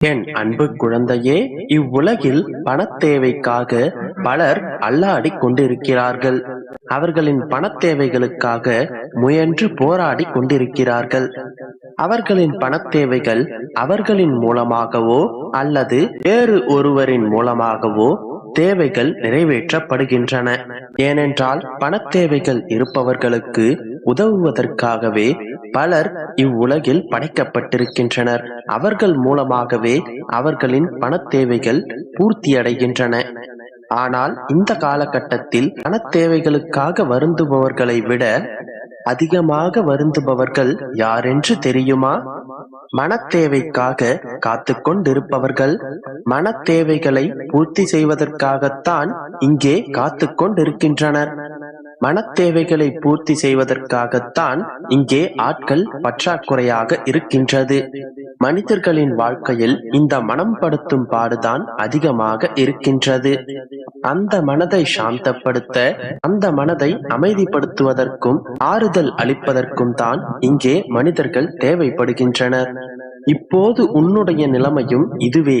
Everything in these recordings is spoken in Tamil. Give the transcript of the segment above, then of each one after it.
என் அன்பு குழந்தையே இவ்வுலகில் பணத்தேவைக்காக பலர் அல்லாடிக் கொண்டிருக்கிறார்கள். அவர்களின் பணத்தேவைகளுக்காக முயன்று போராடி கொண்டிருக்கிறார்கள். அவர்களின் பணத்தேவைகள் அவர்களின் மூலமாகவோ அல்லது வேறு ஒருவரின் மூலமாகவோ தேவைகள் நிறைவேற்றப்படுகின்றன. ஏனென்றால் பணத்தேவைகள் இருப்பவர்களுக்கு உதவுவதற்காகவே பலர் இவ்வுலகில் படைக்கப்பட்டிருக்கின்றனர். அவர்கள் மூலமாகவே அவர்களின் பணத்தேவைகள் பூர்த்தியடைகின்றன. ஆனால் இந்த காலகட்டத்தில் பணத்தேவைகளுக்காக வருந்துபவர்களை விட அதிகமாக வருந்துபவர்கள் யாரென்று தெரியுமா? மனத்தேவைக்காக காத்து கொண்டிருப்பவர்கள் மனத்தேவைகளை பூர்த்தி செய்வதற்காகத்தான் இங்கே காத்து கொண்டிருக்கின்றனர் மனத்தேவைகளை பூர்த்தி செய்வதற்காகத்தான் இங்கே ஆட்கள் பற்றாக்குறையாக இருக்கின்றது. மனிதர்களின் வாழ்க்கையில் இந்த மனம் படுத்தும் பாடுதான் அதிகமாக இருக்கின்றது. அந்த மனதை சாந்தப்படுத்த அந்த மனதை அமைதிப்படுத்துவதற்கும் ஆறுதல் அளிப்பதற்கும் தான் இங்கே மனிதர்கள் தேவைப்படுகின்றனர். இப்போது உன்னுடைய நிலைமையும் இதுவே.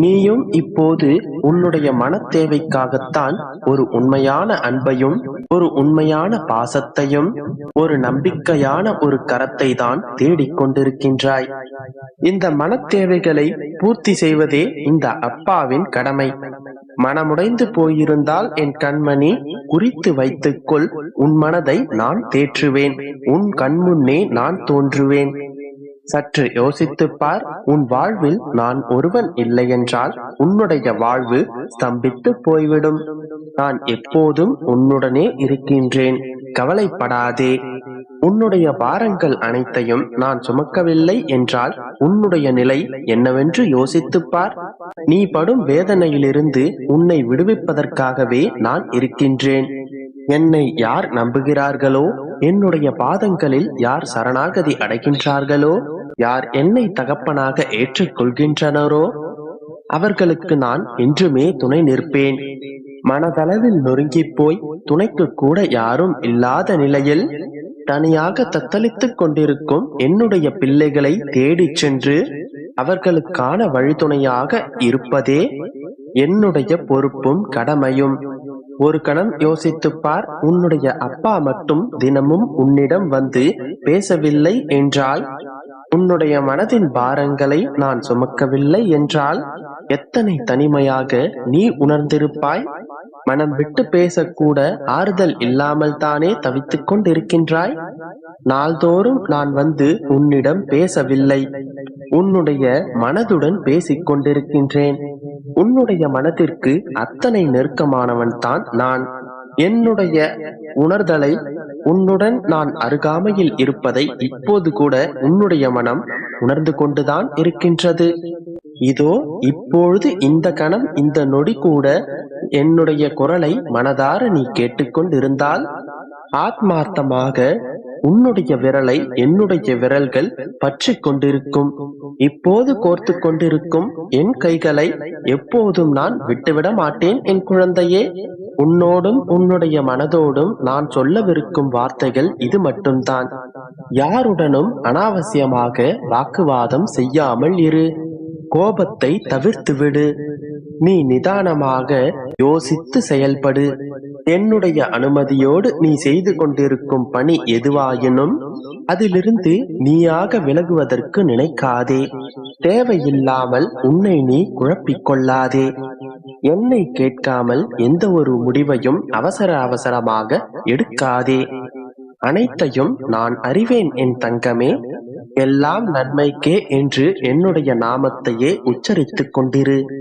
நீயும் இப்போது உன்னுடைய மன தேவைக்காகத்தான் ஒரு உண்மையான அன்பையும் ஒரு உண்மையான பாசத்தையும் ஒரு நம்பிக்கையான ஒரு கரத்தை தான் தேடிக்கொண்டிருக்கின்றாய் இந்த மன தேவைகளை பூர்த்தி செய்வதே இந்த அப்பாவின் கடமை. மனமுடைந்து போயிருந்தால் என் கண்மணி குறித்து வைத்துக்கொள் உன் மனதை நான் தேற்றுவேன் உன் கண்முன்னே நான் தோன்றுவேன். சற்று யோசித்துப் பார் உன் வாழ்வில் நான் ஒருவன் இல்லையென்றால் உன்னுடைய வாழ்வு ஸ்தம்பித்து போய்விடும். நான் எப்போதும் உன்னுடனே இருக்கின்றேன். கவலைப்படாதே. உன்னுடைய பாரங்கள் அனைத்தையும் நான் சுமக்கவில்லை என்றால் உன்னுடைய நிலை என்னவென்று யோசித்துப் பார் நீ படும் வேதனையிலிருந்து உன்னை விடுவிப்பதற்காகவே நான் இருக்கின்றேன். என்னை யார் நம்புகிறார்களோ? என்னுடைய பாதங்களில் யார் சரணாகதி அடைகின்றார்களோ? யார் என்னை தகப்பனாக ஏற்றுக்கொள்கின்றனரோ? அவர்களுக்கு நான் என்றுமே துணை நிற்பேன். மனதளவில் நொறுங்கிப் போய் துணைக்கு கூட யாரும் இல்லாத நிலையில் தனியாக தத்தளித்துக் கொண்டிருக்கும் என்னுடைய பிள்ளைகளை தேடிச் சென்று அவர்களுக்கான வழித்துணையாக இருப்பதே என்னுடைய பொறுப்பும் கடமையும். ஒரு கணம் யோசித்துப் பார் உன்னுடைய அப்பா மட்டும் தினமும் உன்னிடம் வந்து பேசவில்லை என்றால் உன்னுடைய மனதின் பாரங்களை நான் சுமக்கவில்லை என்றால் எத்தனை தனிமையாக நீ உணர்ந்திருப்பாய்? மனம் விட்டு பேசக்கூட ஆறுதல் இல்லாமல் தானே தவித்துக் கொண்டிருக்கின்றாய்? நாள்தோறும் நான் வந்து உன்னிடம் பேசவில்லை. உன்னுடைய மனதுடன் பேசிக் கொண்டிருக்கின்றேன் உன்னுடைய மனதிற்கு அத்தனை நெருக்கமானவன் தான் நான். என்னுடைய உணர்தலை உன்னுடன் நான் அருகாமையில் இருப்பதை இப்போது கூட உன்னுடைய மனம் உணர்ந்து கொண்டுதான் இருக்கின்றது. இதோ இப்பொழுது இந்த கணம் இந்த நொடி கூட என்னுடைய குரலை மனதார நீ கேட்டுக்கொண்டிருந்தால் ஆத்மார்த்தமாக உன்னுடைய விரலை என்னுடைய விரல்கள் பற்றி கொண்டிருக்கும் இப்போது கோர்த்து கொண்டிருக்கும் என் கைகளை எப்போதும் நான் விட்டுவிட மாட்டேன் என் குழந்தையே. உன்னோடும் உன்னுடைய மனதோடும் நான் சொல்லவிருக்கும் வார்த்தைகள் இது மட்டும்தான். யாருடனும் அனாவசியமாக வாக்குவாதம் செய்யாமல் இரு. கோபத்தை தவிர்த்து விடு நீ நிதானமாக யோசித்து செயல்படு. என்னுடைய அனுமதியோடு நீ செய்து கொண்டிருக்கும் பணி எதுவாயினும் அதிலிருந்து நீயாக விலகுவதற்கு நினைக்காதே. தேவையில்லாமல் உன்னை நீ குழப்பிக்கொள்ளாதே. என்னை கேட்காமல் எந்த ஒரு முடிவையும் அவசர அவசரமாக எடுக்காதே. அனைத்தையும் நான் அறிவேன் என் தங்கமே. எல்லாம் நன்மைக்கே என்று என்னுடைய நாமத்தையே உச்சரித்துக் கொண்டிரு.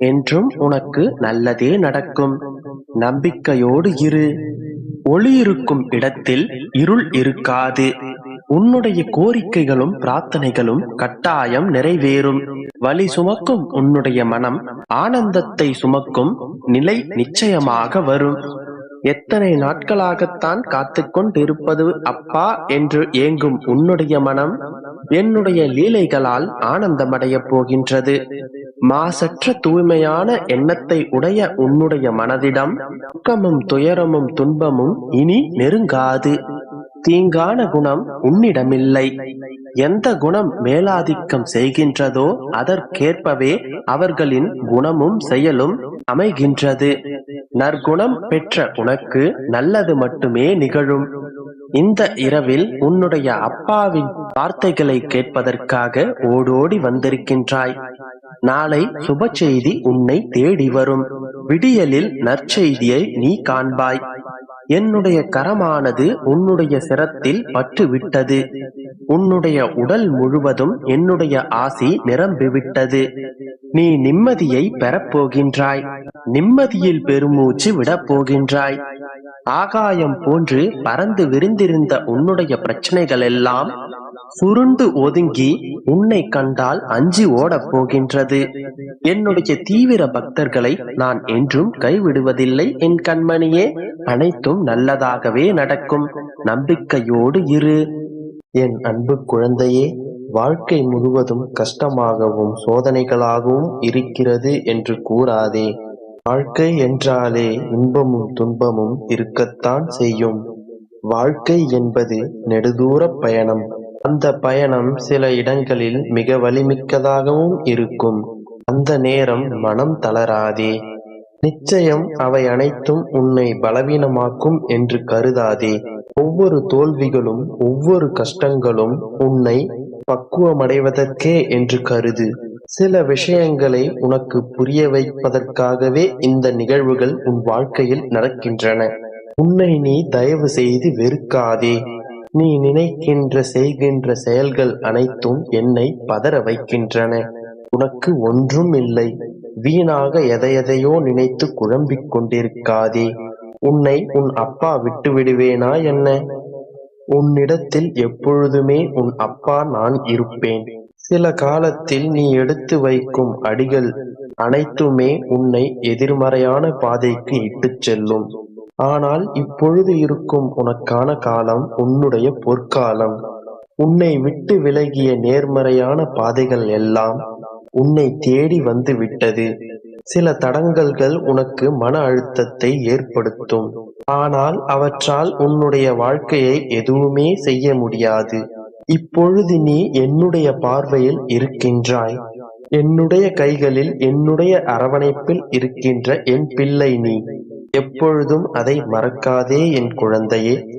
என்றும் உனக்கு நல்லதே நடக்கும். நம்பிக்கையோடு இரு. ஒளி இருக்கும் இடத்தில் இருள் இருக்காது. உன்னுடைய கோரிக்கைகளும் பிரார்த்தனைகளும் கட்டாயம் நிறைவேறும். வலி சுமக்கும் உன்னுடைய மனம் ஆனந்தத்தை சுமக்கும் நிலை நிச்சயமாக வரும். எத்தனை நாட்களாகத்தான் காத்து கொண்டிருப்பது அப்பா என்று ஏங்கும் உன்னுடைய மனம் என்னுடைய லீலைகளால் ஆனந்தமடையப் போகின்றது. மாசற்ற தூய்மையான எண்ணத்தை உடைய உன்னுடைய மனதிடம் துக்கமும் துயரமும் துன்பமும் இனி நெருங்காது. தீங்கான குணம் உன்னிடமில்லை. எந்த குணம் மேலாதிக்கம் செய்கின்றதோ அதற்கேற்பவே அவர்களின் குணமும் செயலும் அமைகின்றது. நற்குணம் பெற்ற உனக்கு நல்லது மட்டுமே நிகழும். இந்த இரவில் உன்னுடைய அப்பாவின் வார்த்தைகளை கேட்பதற்காக ஓடோடி வந்திருக்கின்றாய். நாளை சுப செய்தி உன்னை தேடி வரும். விடியலில் நற்செய்தியை நீ காண்பாய். என்னுடைய கரமானது உன்னுடைய சிரத்தில் பட்டுவிட்டது. உன்னுடைய உடல் முழுவதும் என்னுடைய ஆசி நிரம்பிவிட்டது. நீ நிம்மதியை பெறப்போகின்றாய். நிம்மதியில் பெருமூச்சு விடப் போகின்றாய் ஆகாயம் போன்று பறந்து விரிந்திருந்த உன்னுடைய பிரச்சனைகள் எல்லாம் சுருண்டு ஒதுங்கி உன்னை கண்டால் அஞ்சி ஓடப் போகின்றது என்னுடைய தீவிர பக்தர்களை நான் என்றும் கைவிடுவதில்லை என் கண்மணியே. அனைத்தும் நல்லதாகவே நடக்கும். நம்பிக்கையோடு இரு. என் அன்பு குழந்தையே. வாழ்க்கை முழுவதும் கஷ்டமாகவும் சோதனைகளாகவும் இருக்கிறது என்று கூறாதே. வாழ்க்கை என்றாலே இன்பமும் துன்பமும் இருக்கத்தான் செய்யும். வாழ்க்கை என்பது நெடுதூர பயணம். அந்த பயணம் சில இடங்களில் மிக வலிமிக்கதாகவும் இருக்கும். அந்த நேரம் மனம் தளராதே. நிச்சயம் அவை அனைத்தும் உன்னை பலவீனமாக்கும் என்று கருதாதே. ஒவ்வொரு தோல்விகளும் ஒவ்வொரு கஷ்டங்களும் உன்னை பக்குவமடைவதற்கே என்று கருது. சில விஷயங்களை உனக்கு புரிய வைப்பதற்காகவே இந்த நிகழ்வுகள் உன் வாழ்க்கையில் நடக்கின்றன. உன்னை நீ தயவு செய்து வெறுக்காதே. நீ நினைக்கின்ற செய்கின்ற செயல்கள் அனைத்தும் என்னை பதற வைக்கின்றன. உனக்கு ஒன்றும் இல்லை. வீணாக எதையெதையோ நினைத்து குழம்பிக் கொண்டிருக்காதே. உன்னை உன் அப்பா விட்டு விடுவேனா என்ன? உன்னிடத்தில் எப்பொழுதுமே உன் அப்பா நான் இருப்பேன். சில காலத்தில் நீ எடுத்து வைக்கும் அடிகள் அனைத்துமே உன்னை எதிர்மறையான பாதைக்கு இட்டுச் செல்லும். ஆனால் இப்பொழுது இருக்கும் உனக்கான காலம் உன்னுடைய பொற்காலம். உன்னை விட்டு விலகிய நேர்மறையான பாதைகள் எல்லாம் உன்னை தேடி வந்து விட்டது. சில தடங்கல்கள் உனக்கு மன அழுத்தத்தை ஏற்படுத்தும். ஆனால் அவற்றால் உன்னுடைய வாழ்க்கையை எதுவுமே செய்ய முடியாது. இப்பொழுது நீ என்னுடைய பார்வையில் இருக்கின்றாய். என்னுடைய கைகளில் என்னுடைய அரவணைப்பில் இருக்கின்ற என் பிள்ளை நீ. எப்பொழுதும் அதை மறக்காதே என் குழந்தையே.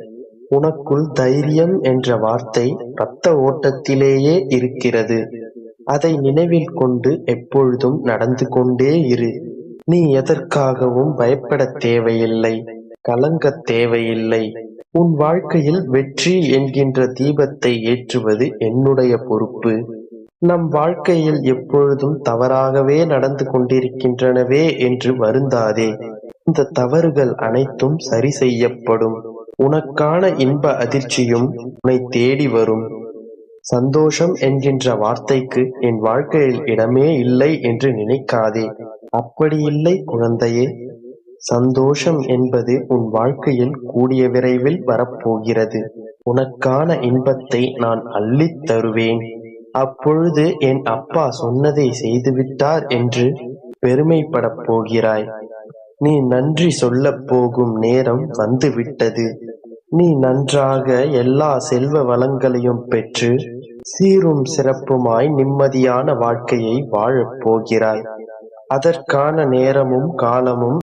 உனக்குள் தைரியம் என்ற வார்த்தை இரத்த ஓட்டத்திலேயே இருக்கிறது. அதை நினைவில் கொண்டு எப்பொழுதும் நடந்து கொண்டே இரு. நீ எதற்காகவும் பயப்படத் தேவையில்லை கலங்கத் தேவையில்லை. உன் வாழ்க்கையில் வெற்றி என்கின்ற தீபத்தை ஏற்றுவது என்னுடைய பொறுப்பு. நம் வாழ்க்கையில் எப்பொழுதும் தவறாகவே நடந்து கொண்டிருக்கின்றனவே என்று வருந்தாதே. இந்த தவறுகள் அனைத்தும் சரி செய்யப்படும். உனக்கான இன்ப அதிர்ச்சியும் உன்னை தேடி வரும். சந்தோஷம் என்கின்ற வார்த்தைக்கு என் வாழ்க்கையில் இடமே இல்லை என்று நினைக்காதே. அப்படி இல்லை குழந்தையே. சந்தோஷம் என்பது உன் வாழ்க்கையில் கூடிய விரைவில் வரப்போகிறது. உனக்கான இன்பத்தை நான் அள்ளித் தருவேன். அப்பொழுது என் அப்பா சொன்னதை செய்துவிட்டார் என்று பெருமைப்படப் போகிறாய். நீ நன்றி சொல்லப் போகும் நேரம் வந்துவிட்டது. நீ நன்றாக எல்லா செல்வ வளங்களையும் பெற்று சீரும் சிறப்புமாய் நிம்மதியான வாழ்க்கையை வாழப் போகிறாய். அதற்கான நேரமும் காலமும்